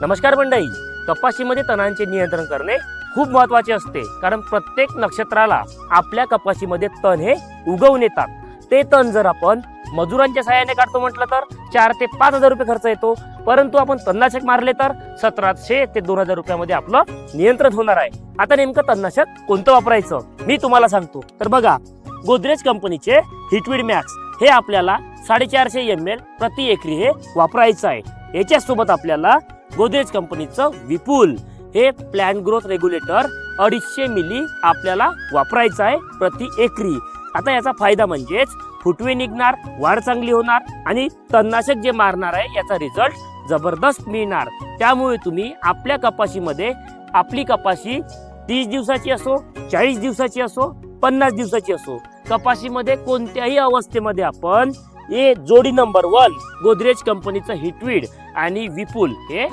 नमस्कार मंडळी. कपाशीमध्ये तणांचे नियंत्रण करणे खूप महत्त्वाचे असते. कारण प्रत्येक नक्षत्राला आपल्या कपाशीमध्ये तण हे उगवून येतात. ते तण जर आपण मजुरांच्या सहाय्याने काढतो म्हटलं तर चार ते पाच हजार रुपये खर्च येतो. परंतु आपण तणनाशक मारले तर सतराशे ते दोन हजार रुपयामध्ये आपलं नियंत्रण होणार आहे. आता नेमकं तणनाशक कोणतं वापरायचं? मी तुम्हाला सांगतो. तर बघा गोदरेज कंपनीचे हिटवीड मॅक्स हे आपल्याला साडेचारशे एम एल प्रति एकरी हे वापरायचं आहे. याच्यासोबत आपल्याला गोदरेज कंपनीचं विपुल. हे प्लॅन ग्रोथ रेग्युलेटर अडीचशे मिली आपल्याला वापरायचं आहे प्रति एकरी. आता याचा फायदा म्हणजेच फुटवे निघणार वाढ चांगली होणार आणि तणनाशक जे मारणार आहे याचा रिझल्ट जबरदस्त मिळणार. त्यामुळे तुम्ही आपल्या कपाशीमध्ये आपली कपाशी तीस दिवसाची असो चाळीस दिवसाची असो पन्नास दिवसाची असो कपाशीमध्ये कोणत्याही अवस्थेमध्ये आपण हे जोडी नंबर वन गोदरेज कंपनीचं हिटवीड आणि विपुल हे